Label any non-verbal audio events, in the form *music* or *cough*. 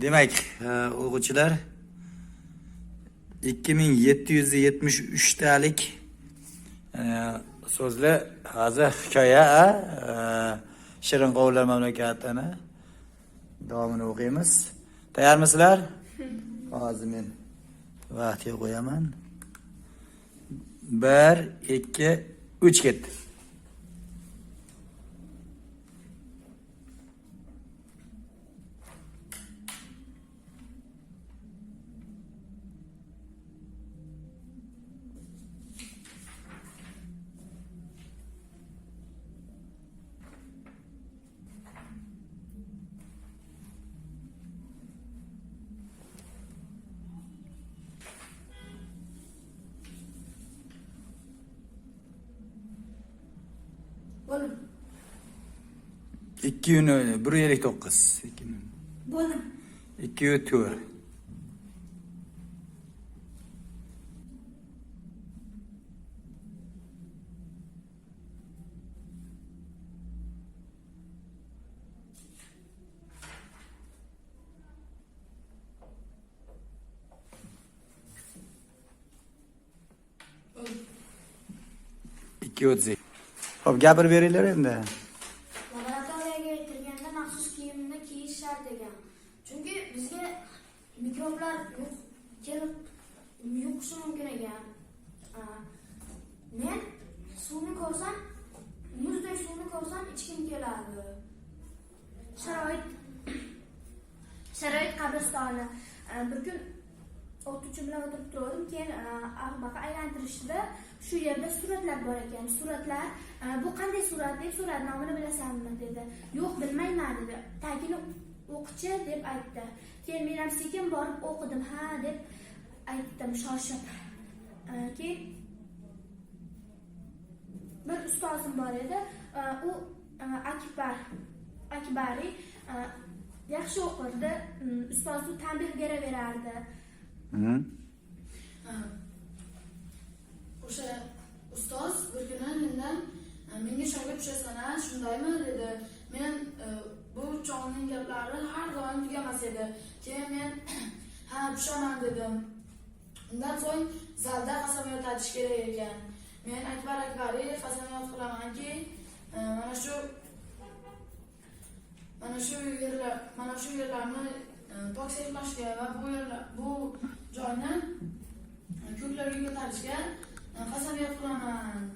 Demak, e, o'quvchilar 2773 talik e, so'zli hozir hikoya e, Shirin qovlar mamlakatini davomini o'qiymiz. Tayyormisizlar? *laughs* Hozir men vaqtga qo'yaman. 1 2 3 ketdi. Bo'ldim. 2 uni 1.9. 2 uni. Bo'ldim. 2 4. ikki o'ttiz ho'p gapirib beringlar endi Laboratoriyaga kirganda maxsus kiyimni kiyish shart ekan. Chunki bizga mikroblar kelib yuqishi mumkin ekan. Men suvni ko'rsam, muzday suvni ko'rsam ichkim keladi. Sharoit sharoit qabristoni. Bir kun *clears throat* o'qituvchi bilan o'tirib turdim, keyin baqa aylantirishda shu yerda suratlar bor ekan. Suratlar, bu qanday surat deb so'radi, nomini bilasanmi dedi. Yo'q, bilmayman dedi. Tagini o'qichi deb aytdi. Keyin men ham sekin borib o'qidim, ha deb aytdim shoshib. Keyin bir ustozim bor edi. U Akbar Akbari a, yaxshi o'qirdi. Mm, Ustoz u tanbeh beraverardi. Hı. o'sha ustoz bir kuni mendan "E, menga shogird tushasan shundaymi dedi? Men e, bu chog'ning gaplari har doim tugamas edi keyin men *clears throat* ha tushaman dedim. Undan so'ng zalda qasamyod aytish kerak ekan men akbar akbariy qasamyod qilamanki e, mana shu mana shu yerlar mana shu yerlarni e, pok saqlashga va bu yerlar bu bölümünü tartışken kasabiyat kullanan